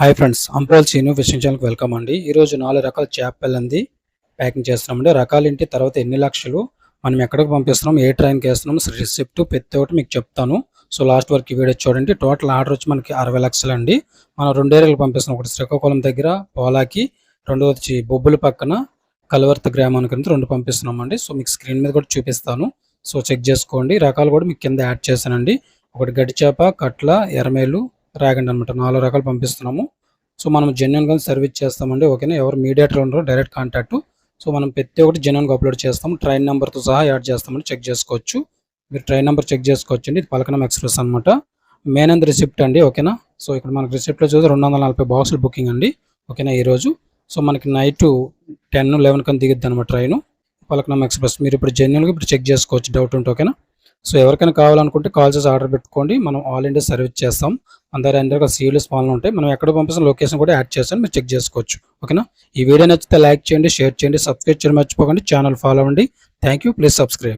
Hi friends అంప్రోల్ Cheenu fishing ఛానల్కి welcome అండి. ఈరోజు నాలుగు రకాల చేపలంది ప్యాకింగ్ చేస్తున్నామండి. రకాలు ఏంటి? తర్వాత ఎన్ని లక్షలు? మనం ఎక్కడికి పంపిస్తున్నాం? ఏ ట్రైన్కి వేస్తున్నాం? రిసిప్ట్ ప్రతి ఒక్కటి మీకు చెప్తాను. సో లాస్ట్ వరకు ఈ వీడియో చూడండి. టోటల్ ఆర్డర్ వచ్చి మనకి అరవై లక్షలు అండి. మనం రెండు ఏరియాలు పంపిస్తున్నాం. ఒకటి శ్రీకాకుళం దగ్గర పోలాకి రెండోది వచ్చి బొబ్బుల పక్కన కలవర్త గ్రామానికి కింద రెండు పంపిస్తున్నామండి సో మీకు స్క్రీన్ మీద కూడా చూపిస్తాను. సో చెక్ చేసుకోండి. రకాలు కూడా మీకు కింద యాడ్ చేశానండి. ఒకటి గడిచేప చేప కట్ల ఎరమేలు రాగండి అనమాట నాలుగు రకాలు పంపిస్తున్నాము. సో మనం జెన్యున్గా సర్వీస్ చేస్తామండి ఓకేనా? ఎవరు మీడియేటర్ ఉండరో డైరెక్ట్ కాంటాక్ట్ సో మనం ప్రతి ఒక్కటి జెన్యున్గా అప్లోడ్ చేస్తాము. ట్రైన్ నెంబర్తో సహా యాడ్ చేస్తామని చెక్ చేసుకోవచ్చు. మీరు ట్రైన్ నెంబర్ చెక్ చేసుకోవచ్చు అండి ఇది పలకనం ఎక్స్ప్రెస్ అనమాట మెయిన్ అండ్ రిసిప్ట్ అండి ఓకేనా? సో ఇక్కడ మనకి రిసిప్ట్లో చూసి రెండు వందల నలభై బాక్సులు బుకింగ్ అండి ఓకేనా? ఈరోజు సో మనకి నైట్ టెన్ లెవెన్ కని దిగుద్ది అనమాట ట్రైన్ పలకనం ఎక్స్ప్రెస్ మీరు ఇప్పుడు జెన్యున్గా ఇప్పుడు చెక్ చేసుకోవచ్చు. డౌట్ ఉంటే ఓకేనా? సో ఎవరికైనా కావాలనుకుంటే కాల్ చేసి ఆర్డర్ పెట్టుకోండి. మనం ఆల్ ఇండియా సర్వీస్ చేస్తాం. అందరి అందరికీ సీలు స్మాల్ ఉంటాయి మనం ఎక్కడ పంపిస్తున్న లొకేషన్ కూడా యాడ్ చేస్తాను మీరు చెక్ చేసుకోవచ్చు. ఓకేనా? ఈ వీడియో నచ్చితే లైక్ చేయండి షేర్ చేయండి సబ్స్క్రైబ్ చేయడం మర్చిపోకండి. ఛానల్ ఫాలో అవ్వండి. Thank you please subscribe.